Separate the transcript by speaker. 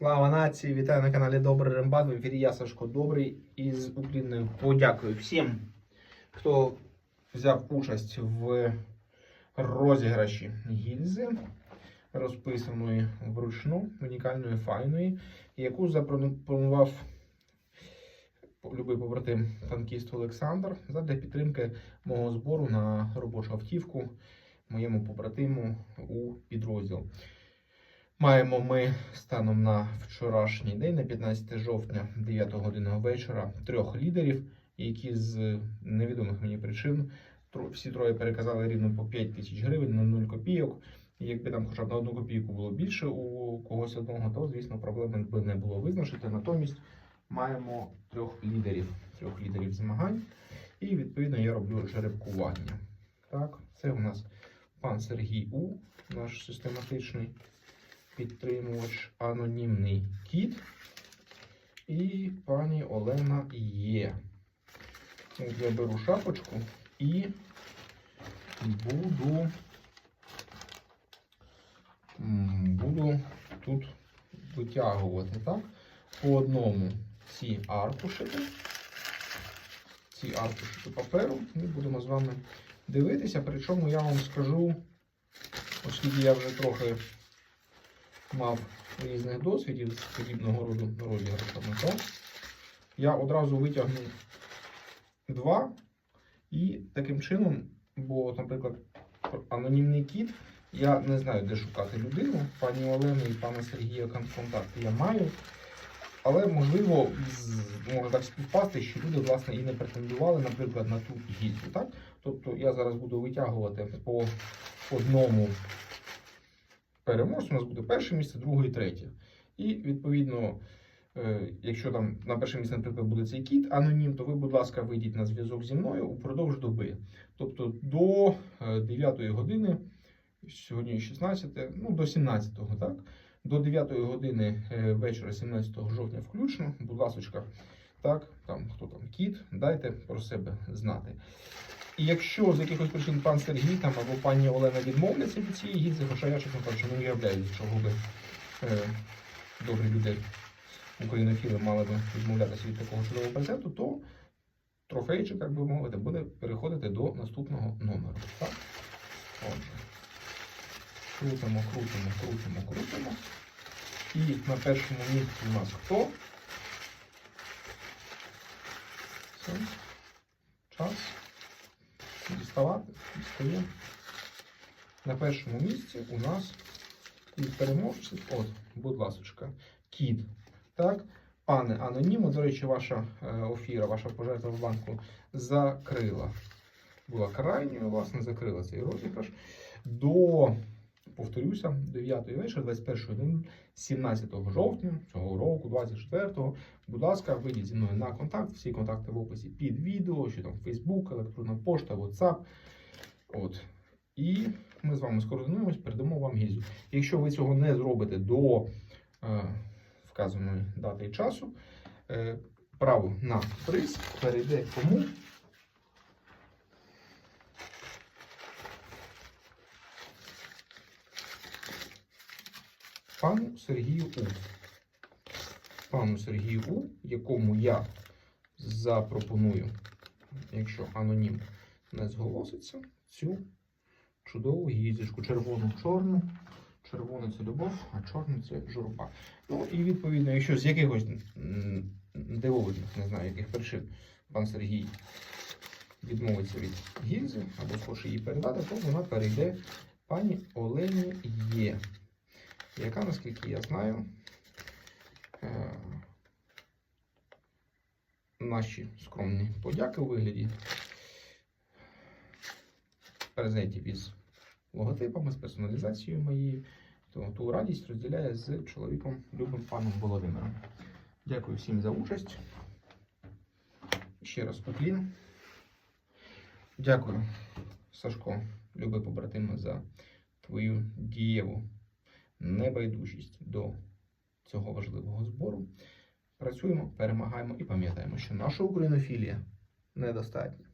Speaker 1: Слава нації! Вітаю на каналі Добрий Рембат. В ефірі я Сашко Добрий із Україною. Подякую всім, хто взяв участь в розіграші гільзи, розписаної вручну, унікальної, файної, яку запропонував любий побратим танкіст Олександр задля підтримки мого збору на робочу автівку моєму побратиму у підрозділ. Маємо ми станом на вчорашній день, на 15 жовтня, 9 години вечора, трьох лідерів, які з невідомих мені причин всі троє переказали рівно по 5 тисяч гривень на 0 копійок. І якби там хоча б на одну копійку було більше у когось одного, то звісно проблеми би не було визначити. Натомість маємо трьох лідерів, трьох лідерів змагань, і відповідно я роблю жеребкування. Так, це у нас пан Сергій У, наш систематичний підтримувач, анонімний кіт і пані Олена Є. Я беру шапочку і буду, буду тут витягувати так? по одному ці аркушики. Ці аркушики паперу. Ми будемо з вами дивитися. Причому я вам скажу, оскільки я вже трохи мав різних досвідів з подібного роду розіграшами, то я одразу витягнув два і таким чином, бо, наприклад, анонімний кіт, я не знаю, де шукати людину. Пані Олени і пана Сергія кон- контакти я маю. Але можливо, може так співпасти, що люди власне і не претендували, наприклад, на ту гільзу. Так? Тобто я зараз буду витягувати по одному переможцю. У нас буде перше місце, друге і третє. І відповідно, е, якщо там на перше місце, наприклад, буде цей кіт анонім, то ви, будь ласка, вийдіть на зв'язок зі мною упродовж доби. Тобто до 9 години, сьогодні 16, ну до 17, так? До 9 години е, вечора, 17 жовтня включно, будь ласочка, так, там хто там кіт, дайте про себе знати. І якщо з якихось причин пан Сергій там або пані Олена відмовляться від цієї гільзи, хоча я чесно кажучи, не уявляю, чого би е, добрі люди українофіли мали би відмовлятися від такого чудового презенту, то трофейчик, так би мовити, буде переходити до наступного номеру. Так? Отже. Крутимо, крутимо, крутимо, крутимо. І на першому місці у нас хто? Час. Діставати. Дістаємо. На першому місці у нас від переможців. От, будь ласочка, кіт. Так, пане анонімо, до речі, ваша е, офіра, ваша пожертва в банку закрила. Була крайньою, власне, закрила цей розіграш. До, повторюся, 9 вечора, 21 години, 17 жовтня цього року, 24-го. Будь ласка, вийдіть зі мною на контакт. Всі контакти в описі під відео, що там Facebook, електронна пошта, WhatsApp. От. І ми з вами скоординуємось, передамо вам гільзу. Якщо ви цього не зробите до е, вказаної дати і часу, е, право на приз перейде кому? Пану Сергію У. Пану Сергію У, якому я запропоную, якщо анонім не зголоситься, цю чудову гізочку. Червону чорну. Червону це любов, а чорну це журба. Ну і відповідно, якщо з якихось м, дивовижних, не знаю, яких причин пан Сергій відмовиться від гільзи або схоче її передати, то вона перейде пані Олені Є, яка, наскільки я знаю, е, наші скромні подяки у вигляді презентів із логотипами, з персоналізацією моєю. То ту радість розділяє з чоловіком любим паном Володимиром. Дякую всім за участь. Ще раз поклін. Дякую, Сашко, любий побратиме, за твою дієву небайдужість до цього важливого збору. Працюємо, перемагаємо і пам'ятаємо, що наша українофілія недостатня.